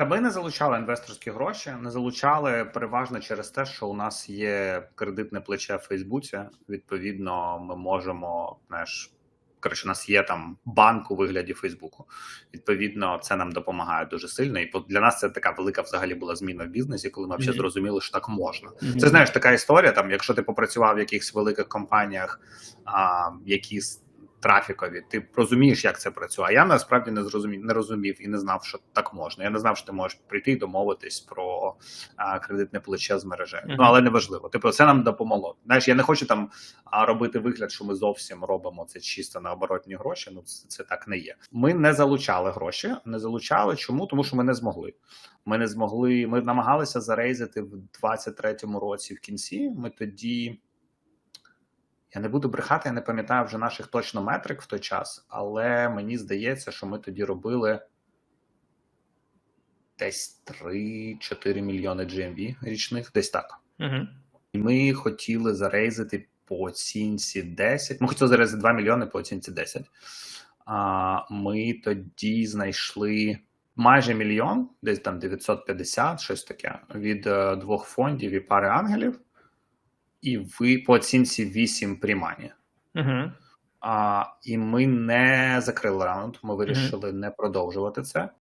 Та ми не залучали інвесторські гроші, не залучали переважно через те, що у нас є кредитне плече в Фейсбуці. Відповідно, ми можемо знаєш, коротше, у нас є там банк у вигляді Фейсбуку. Відповідно, це нам допомагає дуже сильно. І для нас це така велика взагалі була зміна в бізнесі, коли ми Мгм. зрозуміли, що так можна. Це знаєш така історія. Там, якщо ти попрацював в якихось великих компаніях, а, які трафікові, ти розумієш, як це працює. А я насправді не зрозумів, не розумів і не знав, що так можна. Я не знав, що ти можеш прийти і домовитись про а, кредитне плече з мережею. Мгм. Ну але не важливо. Типу, це нам допомогло. Знаєш, я не хочу там робити вигляд, що ми зовсім робимо це чисто на оборотні гроші. Ну це, це так не є. Ми не залучали гроші, не залучали. Чому? Тому що ми не змогли. Ми не змогли. Ми намагалися зарейзити в 23-му році в кінці. Ми тоді. Я не буду брехати, я не пам'ятаю вже наших точно метрик в той час, але мені здається, що ми тоді робили десь 3-4 мільйони GMV річних, десь так. Мгм. І ми хотіли зарейзити по оцінці 10. Ми хотіли зарейзити 2 мільйони по оцінці 10. А ми тоді знайшли майже мільйон, десь там 950, щось таке, від е, двох фондів і пари ангелів. І ви по оцінці 8 приймання. Мгм. А, і ми не закрили раунд. Ми вирішили не продовжувати це.